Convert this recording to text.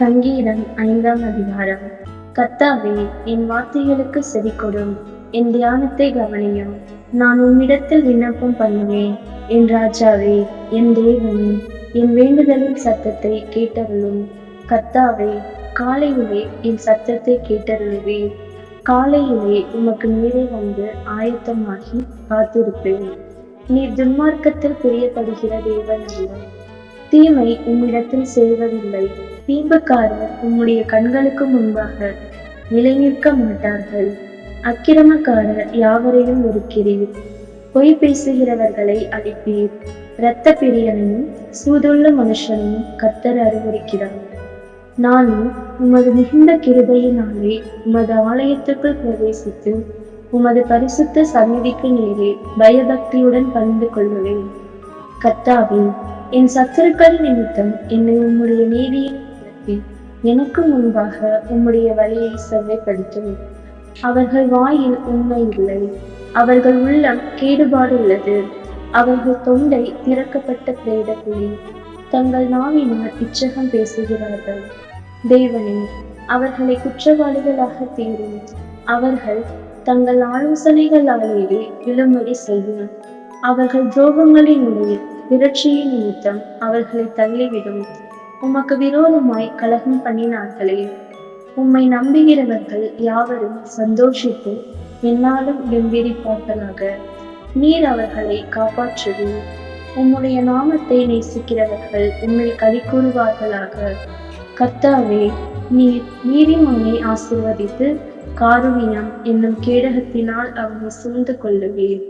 சங்கீதம் ஐந்தாம் அதிகாரம். கத்தாவே என் வார்த்தைகளுக்கு செவி கொடும் என் தியானத்தை கவனியும். நான் உம்மிடத்தில் விண்ணப்பம் பண்ணுவேன். என் ராஜாவே என் தேவனே என் வேண்டுதலின் சத்தத்தை கேட்டருளும். கத்தாவே காலையிலே என் சத்தத்தை கேட்டருளுவேன் காலையிலே உமக்கு நேரே வந்து ஆயத்தமாகி காத்திருப்பேன். நீ துன்மார்க்கத்தில் பிரியப்படுகிற தேவன் அல்ல. தீமை உம்மிடத்தில் சேர்வதில்லை தீம்புக்காரர் உம்முடைய கண்களுக்கு முன்பாக நிலைநிற்க மாட்டார்கள். அக்கிரமக்காரர் யாவரையும் இருக்கிறீர் பொய் பேசுகிறவர்களை அழிப்பீர் இரத்த பிரியனையும் சூதுள்ள மனுஷனையும் கத்தர் அறிவுறுக்கிறார். நானும் உமது மிகுந்த கிருபையினாலே உமது ஆலயத்துக்குள் பிரவேசித்து உமது பரிசுத்த சந்நிதிக்கு நேரே பயபக்தியுடன் பணிந்து கொள்ளுவேன். கத்தாவே என் சத்துருக்கள் நிமித்தம் என்னை உம்முடைய நீதி எனக்கு முன்பாக உம்முடைய வழியை செவ்வைப்படுத்தும் அவர்கள் வாயில் உண்மை இல்லை. அவர்கள் உள்ளம் கேடுபாடுள்ளது அவர்கள் தொண்டை திறக்கப்பட்ட பிரேதக்குழி தங்கள் நாவினால் இச்சகம் பேசுகிறார்கள். தேவனே அவர்களை குற்றவாளிகளாக தீரும். அவர்கள் தங்கள் ஆலோசனைகளாலேயே விழும்படி செய்யும். அவர்கள் துரோகங்களின் உடைய திரட்சியின் நிமித்தம் அவர்களை தள்ளிவிடும். உமக்கு விரோதமாய் கலகம் பண்ணினார்களே. உம்மை நம்புகிறவர்கள் யாவரும் சந்தோஷித்து என்னாலும் கம்பீரிப்பார்களாக நீர் அவர்களை காப்பாற்றுவீர் உம்முடைய நாமத்தை நேசிக்கிறவர்கள் உம்மை களி கூறுவார்களாக கர்த்தாவே நீர் நீதிமொழி ஆசிர்வதித்து காருவியம் என்னும் கேடகத்தினால் அவனை சூழ்ந்து கொள்ளுவீர்.